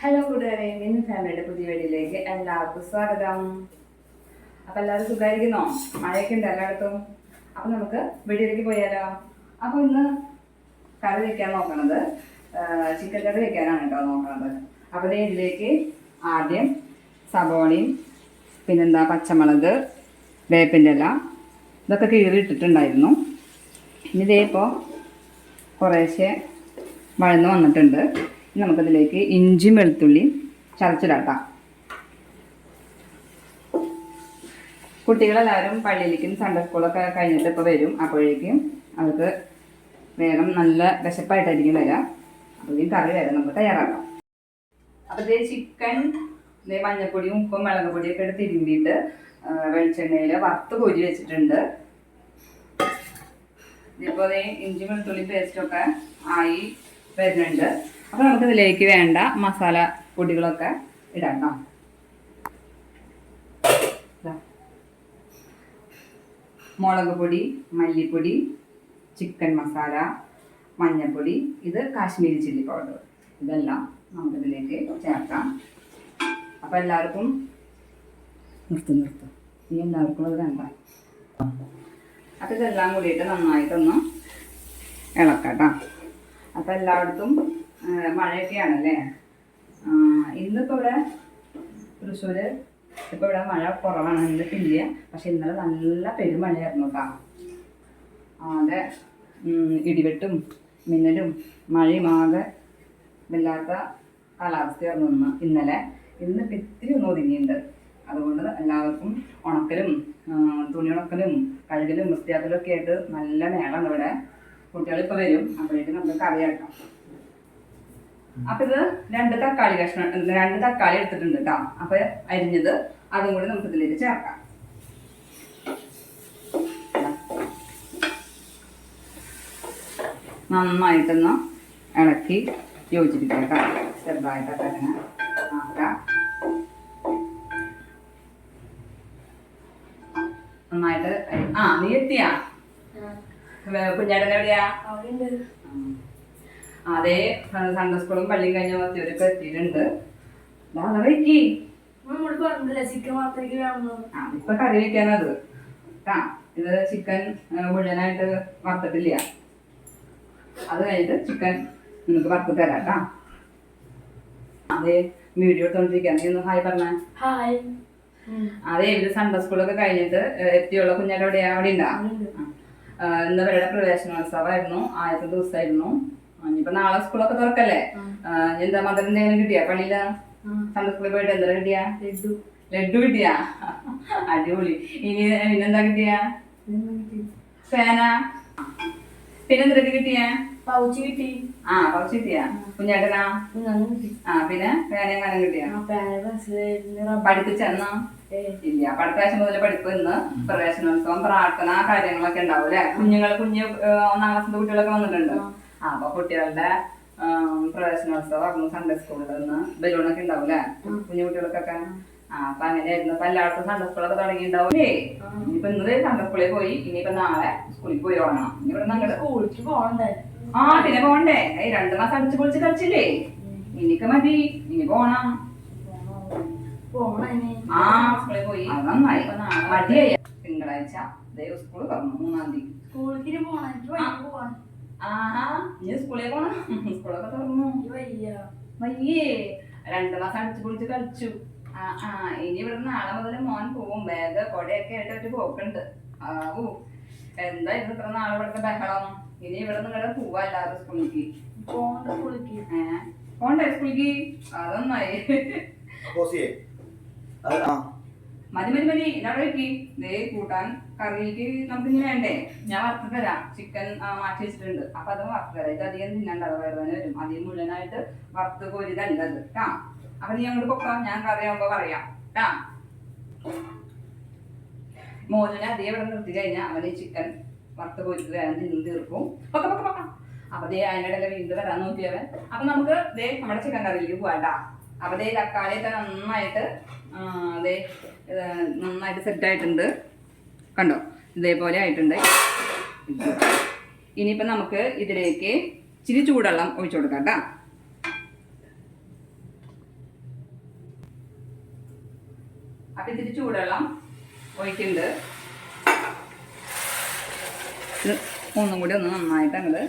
Hello കൂട്ടുകാരെ മിൻ ഫാമിലിയുടെ പുതിയ വീഡിയോയിലേക്ക് എല്ലാവർക്കും സ്വാഗതം. അപ്പൊ എല്ലാവരും സുഖമായിരിക്കുന്നോ? മഴയൊക്കെ ഉണ്ട് എല്ലായിടത്തും. അപ്പൊ നമുക്ക് വീഡിയോയിലേക്ക് പോയാലോ? അപ്പൊ ഇന്ന് കറി വെക്കാൻ നോക്കണത് ചിക്കൻ കറി വെക്കാനാണ് കേട്ടോ നോക്കണത്. അപ്പൊ ഇതിലേക്ക് ആദ്യം സബോളയും പിന്നെന്താ പച്ചമുളക് വേപ്പിന്റെ ഇല ഇതൊക്കെ കീറി ഇട്ടിട്ടുണ്ടായിരുന്നു ഇനി ഇതേ ഇപ്പോൾ കുറേശ്ശെ വഴന്ന് വന്നിട്ടുണ്ട്. നമുക്കതിലേക്ക് ഇഞ്ചിയും വെളുത്തുള്ളിയും ചതച്ചിടാട്ടാം. കുട്ടികളെല്ലാവരും പള്ളിയിലേക്കും സൺഡേ സ്കൂളൊക്കെ കഴിഞ്ഞിട്ട് ഇപ്പോൾ വരും. അപ്പോഴേക്കും അവർക്ക് വേഗം നല്ല വിശപ്പായിട്ടായിരിക്കും വരിക. അപ്പോഴേക്കും കറി വരാം നമുക്ക് തയ്യാറാക്കാം. അപ്പോൾ ഇതേ ചിക്കൻ ഇതേ മഞ്ഞപ്പൊടിയും ഉപ്പും മുളക് പൊടിയൊക്കെ എടുത്ത് തിരുമ്പിയിട്ട് വെളിച്ചെണ്ണയിൽ വറുത്ത് കോരി വെച്ചിട്ടുണ്ട്. ഇപ്പോൾ ദേ ഇഞ്ചി വെളുത്തുള്ളി പേസ്റ്റൊക്കെ ആയി വരുന്നുണ്ട്. അപ്പോൾ നമുക്ക് ഇതിലേക്ക് വേണ്ട മസാല പൊടികളൊക്കെ ഇടാം കേട്ടോ. മുളക് പൊടി മല്ലിപ്പൊടി ചിക്കൻ മസാല മഞ്ഞൾപ്പൊടി ഇത് കാശ്മീരി ചില്ലി പൗഡർ. ഇതെല്ലാം നമുക്കിതിലേക്ക് ചേർക്കാം. അപ്പോൾ എല്ലാവർക്കും നിർത്തും നിർത്തും. ഇനി എല്ലാവർക്കും അത് വേണ്ട. അപ്പൊ ഇതെല്ലാം കൂടിയിട്ട് നന്നായിട്ടൊന്ന് ഇളക്കാം അപ്പൊ എല്ലായിടത്തും ആ, മഴയൊക്കെയാണല്ലേ? ആ, ഇന്നിപ്പോൾ ഇവിടെ തൃശ്ശൂർ ഇപ്പോൾ ഇവിടെ മഴ കുറവാണ് ഇന്നിട്ടില്ല പക്ഷെ ഇന്നലെ നല്ല പെരുമഴയായിരുന്നു കേട്ടോ അതെ ഇടിവെട്ടും മിന്നലും മഴയും ആകെ വല്ലാത്ത കാലാവസ്ഥയായിരുന്നു ഇന്ന് ഇന്നലെ. ഇന്നിപ്പോൾ ഇത്തിരി ഒന്ന് ഒതുങ്ങിയുണ്ട്. അതുകൊണ്ട് എല്ലാവർക്കും ഉണക്കലും തുണി ഉണക്കലും കഴുകലും വൃത്തിയാക്കലും ഒക്കെ ആയിട്ട് നല്ല മേളാണ് ഇവിടെ. കുട്ടികളിപ്പോൾ വരും അപ്പോഴേക്കും നമുക്ക് കറിയാക്കാം. അപ്പൊ ഇത് രണ്ട് തക്കാളി കഷ്ണം രണ്ട് തക്കാളി എടുത്തിട്ടുണ്ട് കേട്ടോ അപ്പൊ അരിഞ്ഞത് അതും കൂടി നമുക്ക് ഇതിലേക്ക് ചേർക്കാം. നന്നായിട്ടൊന്ന് ഇളക്കി യോജിപ്പിക്കാം കേട്ടോ ചെറുതായിട്ടൊക്കെ അങ്ങനെ ആക്കാം. നന്നായിട്ട് ആ നീ എത്തിയാ? കുഞ്ഞാട്ടൻ എവിടെയാ. അതെ സൺഡേ സ്കൂളും പള്ളിയും കഴിഞ്ഞ മത്തിയവരൊക്കെ എത്തിയിട്ടുണ്ട്. വെക്കി ഇപ്പൊ കറി വെക്കാനത് ആ ഇത് ചിക്കൻ മുഴുവനായിട്ട് വറുത്തിട്ടില്ല. അത് കഴിഞ്ഞിട്ട് ചിക്കൻ നിങ്ങൾക്ക് വറുത്ത് തരാം കേട്ടാ അതെ വീഡിയോ എടുത്തോണ്ടിരിക്കാൻ നീ ഒന്ന് ഹായ് പറഞ്ഞ. ഹായ്. അതെ ഇവർ സൺഡേ സ്കൂളൊക്കെ കഴിഞ്ഞിട്ട് എത്തിയുള്ള കുഞ്ഞാട്ട് എവിടെയാ? അവിടെ ഉണ്ടാ. ഇന്ന് ഇവരുടെ പ്രവേശനോത്സവമായിരുന്നു. ആദ്യത്തെ ദിവസമായിരുന്നു ഇനിയിപ്പോ നാളെ സ്കൂളൊക്കെ തുറക്കല്ലേ? എന്താ മദറിന്റെ എന്തെങ്കിലും കിട്ടിയാ? പള്ളിയില സൺഡേ സ്കൂളിൽ പോയിട്ട് എന്താ കിട്ടിയാ? ലഡു. ലഡു കിട്ടിയാ? അടിപൊളി. ഇനി പിന്നെന്താ കിട്ടിയാ? ഫാന? പിന്നെന്തൊക്കെ കിട്ടിയാ? പൗച്ച് കിട്ടി. ആ പൗച്ച് കിട്ടിയാ? കുഞ്ഞേട്ടനാ? ആ പിന്നെ പേനയും കാലം കിട്ടിയാ? പഠിപ്പിച്ചെന്നോ ഇല്ല അപ്പൊ അടുത്ത ആഴ്ച മുതൽ പഠിപ്പ് ഇന്ന് പ്രവേശനോത്സവം പ്രാർത്ഥന കാര്യങ്ങളൊക്കെ ഉണ്ടാവും അല്ലെ? കുഞ്ഞുങ്ങൾ കുഞ്ഞു ഒന്നാം ക്ലാസ്സിന്റെ കുട്ടികളൊക്കെ വന്നിട്ടുണ്ട്. ആ അപ്പൊ കുട്ടികളുടെ പ്രവേശനോത്സവം സൺഡേ സ്കൂളിൽ നിന്ന് ബലൂണൊക്കെ ഉണ്ടാവും അല്ലെ കുഞ്ഞു കുട്ടികൾക്കൊക്കെ? ആ അപ്പൊ അങ്ങനെയായിരുന്നു. അപ്പൊ എല്ലായിടത്തും സൺഡേ സ്കൂളൊക്കെ തുടങ്ങിയിട്ടുണ്ടാവൂലേ ഇനിയിപ്പൊ ഇന്ന് സൺഡേ സ്കൂളിൽ പോയി ഇനിയിപ്പോ നാളെ സ്കൂളിൽ പോയി തുടങ്ങണം ഇനി ഇവിടെ അങ്ങോട്ട് സ്കൂളിലേക്ക് പോകണ്ടേ? ആ പിന്നെ പോണ്ടേ ഈ രണ്ടു മാസം അടിച്ചു പൊളിച്ച് കളിച്ചില്ലേ? ഇനിക്ക് മതി. ഇനി പോണം. ആ സ്കൂളിൽ പോയി. നന്നായി. മടിയായി തിങ്കളാഴ്ച ദൈവ സ്കൂൾ തുറന്നു മൂന്നാം തീയതി. സ്കൂളിലേക്ക് പോകണം ആഹാ നീ സ്കൂളിൽ പോണം. സ്കൂളൊക്കെ തുറന്നു. വയ്യ. വയ്യേ. രണ്ടു മാസം അടിച്ചു പൊളിച്ച് കളിച്ചു. ആ ആ ഇനി ഇവിടെ നാളെ മുതൽ മോൻ പോവും. ബാഗ് കൊടയൊക്കെ ആയിട്ട് ഒരു പോക്കുണ്ട്. ആവൂ എന്തായിരുന്നു ഇത്ര നാളെ ഇവിടുത്തെ ബഹളം? ഇനി ഇവിടെ നിങ്ങളുടെ പോവാ എല്ലാവരും സ്കൂളിലേക്ക് പോണ്ട സ്കൂളിലേക്ക് ഏ? പോണ്ടേ സ്കൂളിലേക്ക് അതൊന്നായി. പോസിയെ അത് ആ. മതി മതി മതി. ഇതവിടെ വെക്കി. ദേ കൂട്ടാൻ കറിയിലേക്ക് നമുക്ക് ഇങ്ങനെ വേണ്ടേ? ഞാൻ വറുത്ത് തരാം. ചിക്കൻ മാറ്റി വെച്ചിട്ടുണ്ട്. അപ്പൊ അത് വറുത്ത് തരാം. ഇത് അധികം തിന്നണ്ട അത് വയറുവേന വരും. അധികം മുഴുവനായിട്ട് വറുത്ത് കോരിതല്ല അത് കാ അപ്പൊ നീ അങ്ങോട്ട് പൊക്കാം. ഞാൻ കറി ആവുമ്പോ പറയാം കാ മോനെ അതേ ഇവിടെ നിർത്തി കഴിഞ്ഞാൽ അവന് ചിക്കൻ വറുത്ത് കോരിട്ട് വേറെ തിന്ന് തീർക്കും. പൊക്ക പൊക്ക പൊക്ക. അപ്പൊ ദേ അതിന്റെ ഇടയിൽ വീണ്ടും വരാൻ നോക്കിയവൻ അപ്പൊ നമുക്ക് ദേ നമ്മുടെ ചിക്കൻ കറിയിലേക്ക് പോവാട്ടാ അപ്പൊ ദേ തക്കാളിയൊക്കെ നന്നായിട്ട് ദേ നന്നായിട്ട് സെറ്റായിട്ടുണ്ട് കണ്ടോ? ഇതേപോലെ ആയിട്ടുണ്ട്. ഇനിയിപ്പോൾ നമുക്ക് ഇതിലേക്ക് ഇച്ചിരി ചൂടുവെള്ളം ഒഴിച്ചു കൊടുക്കാം കേട്ടോ അപ്പം ഇതിൽ ചൂടുവെള്ളം ഒഴിക്കുന്നുണ്ട്. ഒന്നും കൂടി ഒന്ന് നന്നായിട്ട് അങ്ങ്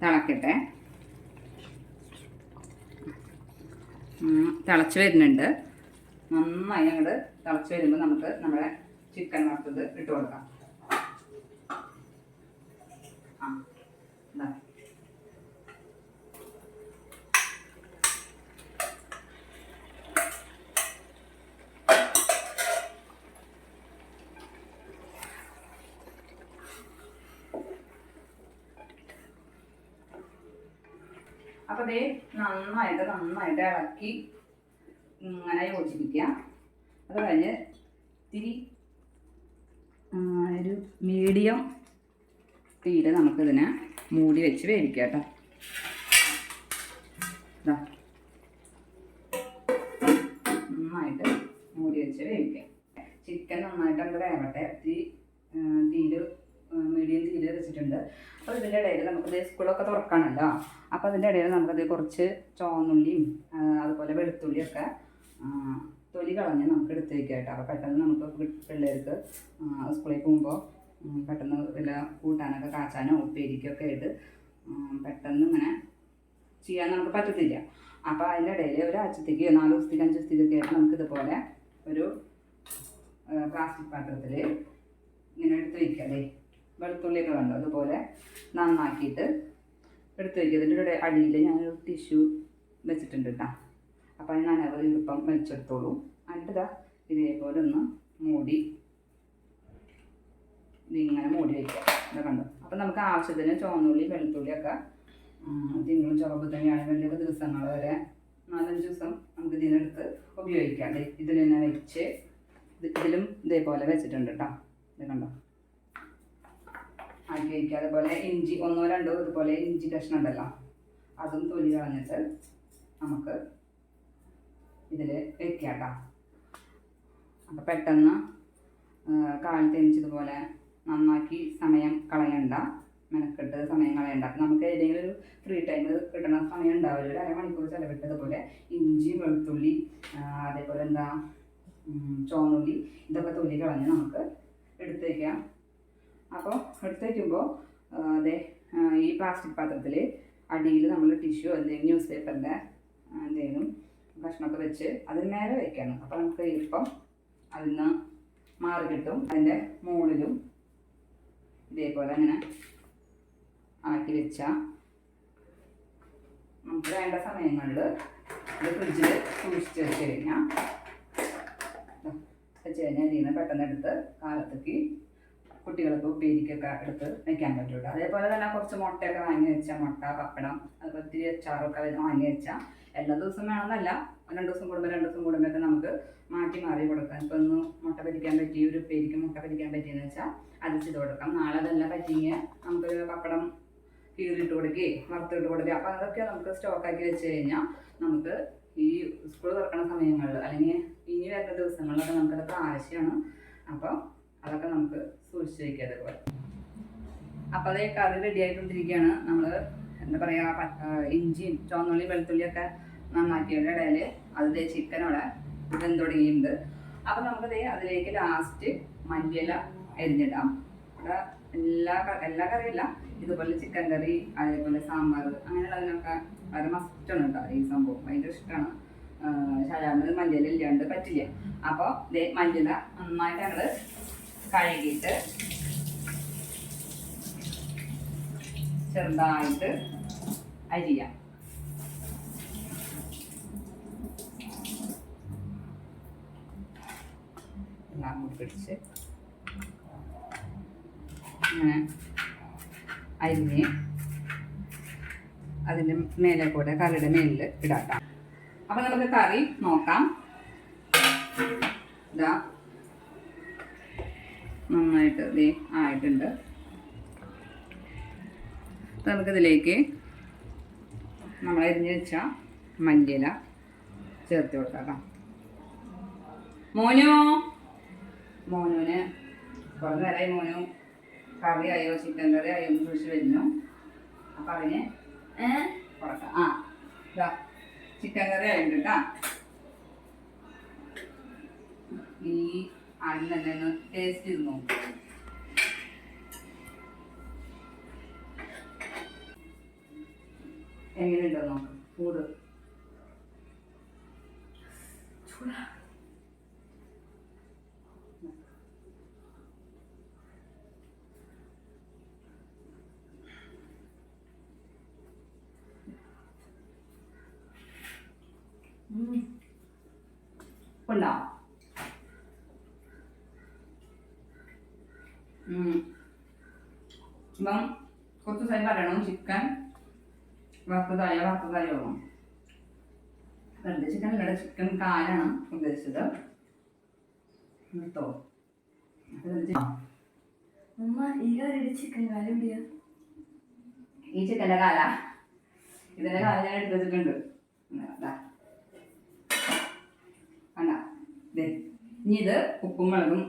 തിളക്കട്ടെ. തിളച്ച് വരുന്നുണ്ട്. നന്നായി അങ്ങോട്ട് തിളച്ച് വരുമ്പോൾ നമുക്ക് നമ്മുടെ ചിക്കൻ വറുത്തത് ഇട്ട് കൊടുക്കാം. അപ്പൊ ദേ നന്നായിട്ട് നന്നായിട്ട് ഇളക്കി ഇങ്ങനെ യോജിപ്പിക്കുക. അത് കഴിഞ്ഞ് ഇത്തിരി ഒരു മീഡിയം തീരെ നമുക്കിതിനെ മൂടി വെച്ച് വേവിക്കാം കേട്ടോ. നന്നായിട്ട് മൂടി വെച്ച് വേവിക്കാം ചിക്കൻ നന്നായിട്ട് അങ്ങോട്ട് വേവട്ടെ. ഇത്തിരി തീര് മീഡിയം തീര് വെച്ചിട്ടുണ്ട്. അപ്പോൾ ഇതിന്റെ ഇടയിൽ നമുക്കിത് സ്കൂളൊക്കെ തുറക്കാണല്ലോ. അപ്പോൾ അതിന്റെ ഇടയിൽ നമുക്കത് കുറച്ച് ചോന്നുള്ളിയും അതുപോലെ വെളുത്തുള്ളിയൊക്കെ തൊലി കളഞ്ഞ് നമുക്ക് എടുത്ത് വയ്ക്കാം കേട്ടോ. അപ്പോൾ പെട്ടെന്ന് നമുക്ക് പിള്ളേർക്ക് സ്കൂളിൽ പോകുമ്പോൾ പെട്ടെന്ന് വില കൂട്ടാനൊക്കെ കാച്ചാനോ ഉപ്പേരിക്കൊക്കെ ആയിട്ട് പെട്ടെന്ന് ഇങ്ങനെ ചെയ്യാൻ നമുക്ക് പറ്റത്തില്ല. അപ്പോൾ അതിന്റെ ഇടയിൽ ഒരു അച്ചത്തേക്ക് നാല് ദിവസത്തേക്ക് അഞ്ച് ദിവസത്തേക്കൊക്കെ ആയിട്ട് നമുക്ക് ഇതുപോലെ ഒരു പ്ലാസ്റ്റിക് പാത്രത്തിൽ ഇങ്ങനെ എടുത്ത് വയ്ക്കാം അല്ലേ? വെളുത്തുള്ളിയൊക്കെ കണ്ടോ? അതുപോലെ നന്നാക്കിയിട്ട് എടുത്ത് വയ്ക്കുക ഇതിന്റെ അടിയിൽ ഞാനൊരു ടിഷ്യൂ വെച്ചിട്ടുണ്ട് കേട്ടോ. അപ്പോൾ അതിന് അനവധി ഈർപ്പം വലിച്ചെടുത്തോളൂ. എന്നിട്ട് ഇതേപോലെ ഒന്ന് മൂടി. ഇതിങ്ങനെ മൂടി വയ്ക്കുക ഇത് കണ്ടു? അപ്പം നമുക്ക് ആവശ്യത്തിന് ചുവന്നുള്ളി വെളുത്തുള്ളിയൊക്കെ തിങ്കളും ചുവപ്പ് തന്നെയാണ്. വലിയ ദിവസങ്ങൾ വരെ നാലഞ്ച് ദിവസം നമുക്ക് ഇതിനെടുത്ത് ഉപയോഗിക്കാം. ഇതിൽ തന്നെ വെച്ച് ഇതിലും ഇതേപോലെ വെച്ചിട്ടുണ്ട് കേട്ടോ ഇത് കണ്ടോ? ആക്കി വയ്ക്കുക അതുപോലെ ഇഞ്ചി ഒന്നോ രണ്ടോ ഇതുപോലെ ഇഞ്ചി കഷ്ണം ഉണ്ടല്ലോ. അതും തൊലി കളഞ്ഞിട്ട് നമുക്ക് ഇതിൽ വെക്കുക കേട്ടോ അപ്പം പെട്ടെന്ന് കാലത്ത് എണിച്ചതുപോലെ നന്നാക്കി സമയം കളയണ്ട. മെനക്കെട്ട് സമയം കളയണ്ട. നമുക്ക് ഏതെങ്കിലും ഒരു ഫ്രീ ടൈം കിട്ടണ സമയം ഉണ്ടാവില്ല. ഒരു അരമണിക്കൂർ ചിലവിട്ടതുപോലെ ഇഞ്ചി വെളുത്തുള്ളി അതേപോലെ എന്താ ചോന്നുള്ളി ഇതൊക്കെ തൊലി കളഞ്ഞ് നമുക്ക് എടുത്ത് വയ്ക്കാം അപ്പോൾ എടുത്ത് വയ്ക്കുമ്പോൾ അതെ ഈ പ്ലാസ്റ്റിക് പാത്രത്തിൽ അടിയിൽ നമ്മൾ ടിഷ്യൂ എന്തെങ്കിലും ന്യൂസ് പേപ്പറിന്റെ എന്തെങ്കിലും കഷ്ണമൊക്കെ വെച്ച് അതിന് നേരെ വയ്ക്കണം അപ്പോൾ നമുക്ക് ഈർപ്പം അതിൽ നിന്ന് മാറി കിട്ടും. അതിന്റെ മുകളിലും ഇതേപോലെ അങ്ങനെ ആക്കി വെച്ചാൽ നമുക്ക് വേണ്ട സമയങ്ങളിൽ ഇത് ഫ്രിഡ്ജിൽ സൂക്ഷിച്ച് വെച്ച് കഴിഞ്ഞാൽ വെച്ച് കഴിഞ്ഞാൽ ഇതിൽ നിന്ന് പെട്ടെന്ന് എടുത്ത് കാലത്തേക്ക് കുട്ടികൾക്ക് ഉപ്പേരിക്കൊക്കെ എടുത്ത് വെക്കാൻ പറ്റുള്ളൂ അതേപോലെ തന്നെ കുറച്ച് മുട്ടയൊക്കെ വാങ്ങി വെച്ചാൽ മുട്ട പപ്പടം അതുപോലെ ഇത്തിരി അച്ചാറൊക്കെ വാങ്ങി വെച്ചാൽ എല്ലാ ദിവസവും വേണമെന്നല്ല. രണ്ട് ദിവസം കൂടുമ്പോൾ രണ്ട് ദിവസം കൂടുമ്പോഴൊക്കെ നമുക്ക് മാറ്റി മാറി കൊടുക്കാം. ഇപ്പം ഒന്ന് മുട്ട പിടിക്കാൻ പറ്റി ഒരു ഉപ്പേരിക്ക് മുട്ട പിടിക്കാൻ പറ്റിയെന്ന് വെച്ചാൽ അത് ചെയ്ത് കൊടുക്കാം. നാളെ അതെല്ലാം പറ്റിയെങ്കിൽ നമുക്കൊരു പപ്പടം കീറിട്ട് കൊടുക്കുകയും വറുത്തിട്ട് കൊടുക്കുകയും അപ്പം അതൊക്കെ നമുക്ക് സ്റ്റോക്കാക്കി വെച്ച് കഴിഞ്ഞാൽ നമുക്ക് ഈ സ്കൂൾ തുറക്കണ സമയങ്ങളിൽ അല്ലെങ്കിൽ ഇനി വരുന്ന ദിവസങ്ങളിലൊക്കെ നമുക്കതൊക്കെ ആവശ്യമാണ് അപ്പോൾ അതൊക്കെ നമുക്ക് സൂക്ഷിച്ച് വയ്ക്കുക അതേപോലെ അപ്പോൾ അതേ കറി റെഡി ആയിക്കൊണ്ടിരിക്കുകയാണ്. നമ്മൾ എന്താ പറയുക ഇഞ്ചിയും ചുവന്നുള്ളിയും വെളുത്തുള്ളിയൊക്കെ നന്നാക്കിയതിന്റെ ഇടയിൽ അതിലെ ചിക്കനോടെ ഇതും തുടങ്ങിയിട്ടുണ്ട്. നമുക്ക് ദേ അതിലേക്ക് ലാസ്റ്റ് മല്ലിയില എരിഞ്ഞിടാം ഇവിടെ എല്ലാ എല്ലാ കറിയല്ല ഇതുപോലെ ചിക്കൻ കറി അതേപോലെ സാമ്പാർ അങ്ങനെയുള്ളതിനൊക്കെ വളരെ മസ്റ്റാണ് കേട്ടോ ഈ സംഭവം. ഭയങ്കര ഇഷ്ടമാണ് സാധാരണ മല്ലിയില ഇല്ലാണ്ട് പറ്റില്ല. അപ്പോൾ ദേ മല്ലിയില നന്നായിട്ട് ഞങ്ങൾ കഴുകിയിട്ട് ചെറുതായിട്ട് അരിയാം. എല്ലാം കൂടി പിടിച്ച് അങ്ങനെ അരിഞ്ഞ് അതിന്റെ മേലെ കൂടെ കറിയുടെ മേലിൽ ഇടാട്ടാം. അപ്പം നമുക്ക് കറി നോക്കാം. ഇതാ. നന്നായിട്ട് ഇത് ആയിട്ടുണ്ട്. നമുക്കിതിലേക്ക് നമ്മൾ അരിഞ്ഞ് വെച്ച മല്ലിയില ചേർത്ത് കൊടുക്കാം മോനു? മോനുവിന് കുറേ നേരമായി മോനു കറി ആയോ ചിക്കൻ കറിയായോ എന്ന് ചോദിച്ചു വരുന്നു. അപ്പം അതിന് കൊടുക്കാം ആ ഇതാ ചിക്കൻ കറി ആയിട്ടുണ്ട് കേട്ടോ ഈ ആദ്യം തന്നെ ഒന്ന് ടേസ്റ്റ് ചെയ്ത് നോക്കും. എങ്ങനെയുണ്ടോ നോക്ക്? ചൂട്. ഉം. ഇപ്പം കുറച്ച് ദിവസമായി പറയണം? ചിക്കൻ വറുത്തതായോ? വറുത്തതായോ? വെറുതെ ചിക്കൻ അല്ലട ചിക്കൻ കാലാണ് ഉദ്ദേശിച്ചത്. കേട്ടോ ഈ ചിക്കന്റെ കാല ഇതിന്റെ കാല? ഞാൻ എടുത്ത് വെച്ചിട്ടുണ്ട് ദാ. കണ്ട ദേ ഇനി ഇത് ഉപ്പും മുളകും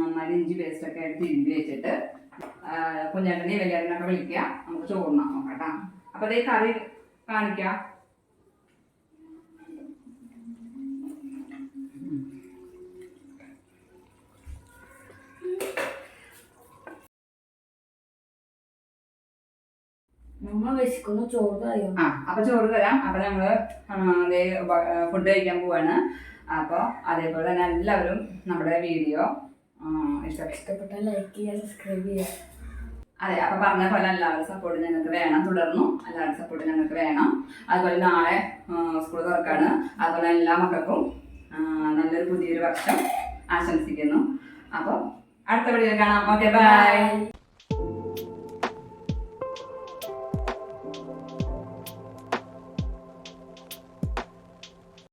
നന്നായി ഇഞ്ചി പേസ്റ്റ് ഒക്കെ ആയിട്ട് തിരുമ്പി വെച്ചിട്ട് കുഞ്ഞാട്ടനെ വലിയാട്ടനൊക്കെ വിളിക്കുക നമുക്ക് ചോറിനാ നോക്കാം കേട്ടോ. അപ്പൊ അതേ കറി കാണിക്ക. ചോറ് ആ അപ്പൊ ചോറ് തരാം. അപ്പൊ ഞങ്ങൾ ഫുഡ് കഴിക്കാൻ പോവാണ്. അപ്പൊ അതേപോലെ തന്നെ എല്ലാവരും നമ്മുടെ വീഡിയോ ഇഷ്ടപ്പെട്ടു ലൈക്ക് ചെയ്യുക സബ്സ്ക്രൈബ് ചെയ്യുക. അതെ അപ്പൊ പറഞ്ഞ പോലെ എല്ലാവരും സപ്പോർട്ട് ഞങ്ങൾക്ക് വേണം തുടർന്നു എല്ലാവരും സപ്പോർട്ട് ഞങ്ങൾക്ക് വേണം. അതുപോലെ നാളെ സ്കൂൾ തുറക്കാണ്. അതുപോലെ എല്ലാ മക്കൾക്കും നല്ലൊരു പുതിയൊരു വർഷം ആശംസിക്കുന്നു. അപ്പോൾ അടുത്ത വീഡിയോ കാണാം. Okay bye